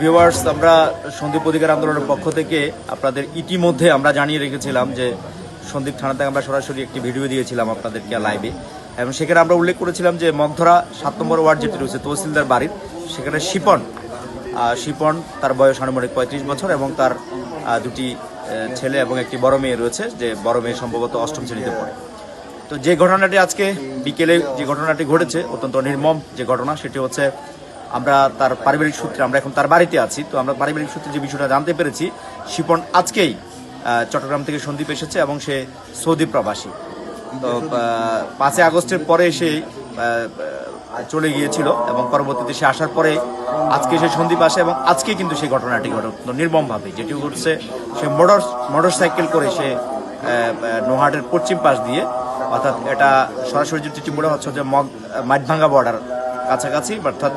Viewers আমরা সন্দীপ অধিকার আন্দোলনের পক্ষ থেকে আপনাদের ইতিমধ্যে আমরা জানিয়ে রেখেছিলাম যে সন্দীপ থানা থেকে আমরা সরাসরি একটি ভিডিও দিয়েছিলাম আপনাদেরকে লাইভে এবং সেখানে আমরা উল্লেখ করেছিলাম যে মগধরা সাত নম্বর ওয়ার্ড যেটি রয়েছে তহসিলদার বাড়ির, সেখানে শিপন শিপন তার বয়স আনুমানিক পঁয়ত্রিশ বছর এবং তার দুটি ছেলে এবং একটি বড় মেয়ে রয়েছে, যে বড় মেয়ে সম্ভবত অষ্টম শ্রেণীতে পড়ে। তো যে ঘটনাটি আজকে বিকেলে যে ঘটনাটি ঘটেছে, অত্যন্ত নির্মম যে ঘটনা, সেটি হচ্ছে আমরা তার পারিবারিক সূত্রে, আমরা এখন তার বাড়িতে আছি। তো আমরা পারিবারিক সূত্রে যে বিষয়টা জানতে পেরেছি, শিপন আজকেই চট্টগ্রাম থেকে সন্দীপ এসেছে এবং সে সৌদি প্রবাসী। তো পাঁচই আগস্টের পরে সে চলে গিয়েছিল এবং পরবর্তীতে সে আসার পরে আজকে সে সন্দীপ আসে এবং আজকে কিন্তু সেই ঘটনাটি ঘটে নির্মমভাবে। যেটি ঘটছে সে মোটর মোটর সাইকেল করে সে নোহাটের পশ্চিম পাশ দিয়ে অর্থাৎ এটা সরাসরি যেটি মনে হচ্ছে যে মগ মাঠভাঙ্গা বর্ডার কাছাকাছি, অর্থাৎ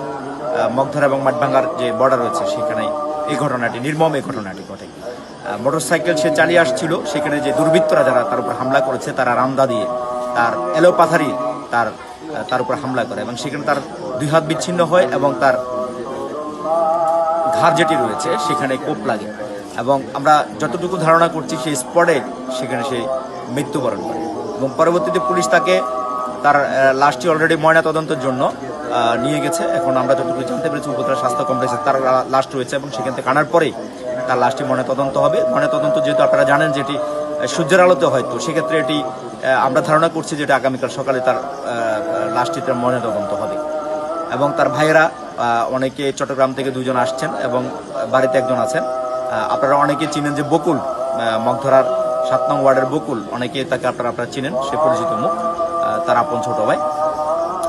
মগধরা এবং মাঠভাঙ্গার যে বর্ডার রয়েছে সেখানে এই ঘটনাটি, নির্মম এই ঘটনাটি ঘটে। মোটর সাইকেল সে চালিয়ে আসছিল, সেখানে যে দুর্বৃত্তরা যারা তার উপর হামলা করেছে, তারা রামদা দিয়ে তার এলো পাথারি তার তার উপর হামলা করে এবং সেখানে তার দুই হাত বিচ্ছিন্ন হয় এবং তার ঘাড় যেটি রয়েছে সেখানে কোপ লাগে এবং আমরা যতটুকু ধারণা করছি সেই স্পটে সেখানে সে মৃত্যুবরণ করে। এবং পরবর্তীতে পুলিশ তাকে তার লাশটি অলরেডি ময়না তদন্তের জন্য নিয়ে গেছে। এখন আমরা যতটুকু জানতে পেরেছি, উপজেলা স্বাস্থ্য কমপ্লেক্সে তার লাশ রয়েছে এবং সেখান থেকে আনার পরেই তার লাশটি ময়না তদন্ত হবে। ময়না তদন্ত যেহেতু আপনারা জানেন যেটি সূর্যের আলোতে হয়তো, সেক্ষেত্রে এটি আমরা ধারণা করছি যেটা আগামীকাল সকালে তার লাশটি তার ময়না তদন্ত হবে। এবং তার ভাইয়েরা অনেকে চট্টগ্রাম থেকে দুজন আসছেন এবং বাড়িতে একজন আছেন। আপনারা অনেকে চিনেন যে বকুল মগধরার সাত নং ওয়ার্ডের বকুল, অনেকে তাকে আপনারা আপনারা চিনেন, সে পরিচিত মুখ তার আপন ছোট ভাই।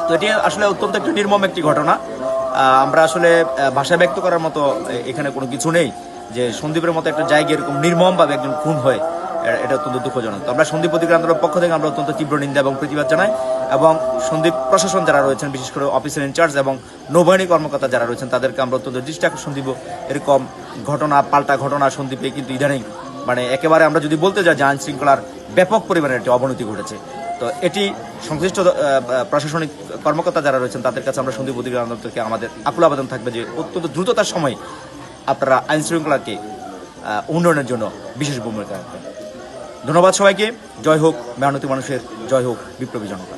তো এটি আসলে অত্যন্ত একটি নির্মম একটি ঘটনা। আমরা আসলে ভাষায় ব্যক্ত করার মতো এখানে কোনো কিছু নেই যে সন্দীপের মতো একটা জায়গায় এরকম নির্মমভাবে একজন খুন হয় এটা অত্যন্ত দুঃখজনক। আমরা সন্দীপ অধিকার আন্দোলনের পক্ষ থেকে আমরা অত্যন্ত তীব্র নিন্দা এবং প্রতিবাদ জানাই এবং সন্দীপ প্রশাসন যারা রয়েছেন, বিশেষ করে অফিসার ইনচার্জ এবং নৌবাহিনী কর্মকর্তা যারা রয়েছেন, তাদেরকে আমরা অত্যন্ত দৃষ্টি আকর্ষণ দিব। এরকম ঘটনা, পাল্টা ঘটনা সন্দীপে কিন্তু ইদানিং মানে একেবারে আমরা যদি বলতে যাই যে আইন শৃঙ্খলার ব্যাপক পরিমাণে একটি অবনতি ঘটেছে। তো এটি সংশ্লিষ্ট প্রশাসনিক কর্মকর্তা যারা রয়েছেন, তাদের কাছে আমরা সন্দীপ অধিকার আন্দোলন থেকে আমাদের আকুল আবেদন থাকবে যে অত্যন্ত দ্রুততার সময় আপনারা আইন শৃঙ্খলাকে উন্নয়নের জন্য বিশেষ ভূমিকা রাখবেন। ধন্যবাদ সবাইকে। জয় হোক, মেহনতি মানুষের জয় হোক, বিপ্লবী জনতা।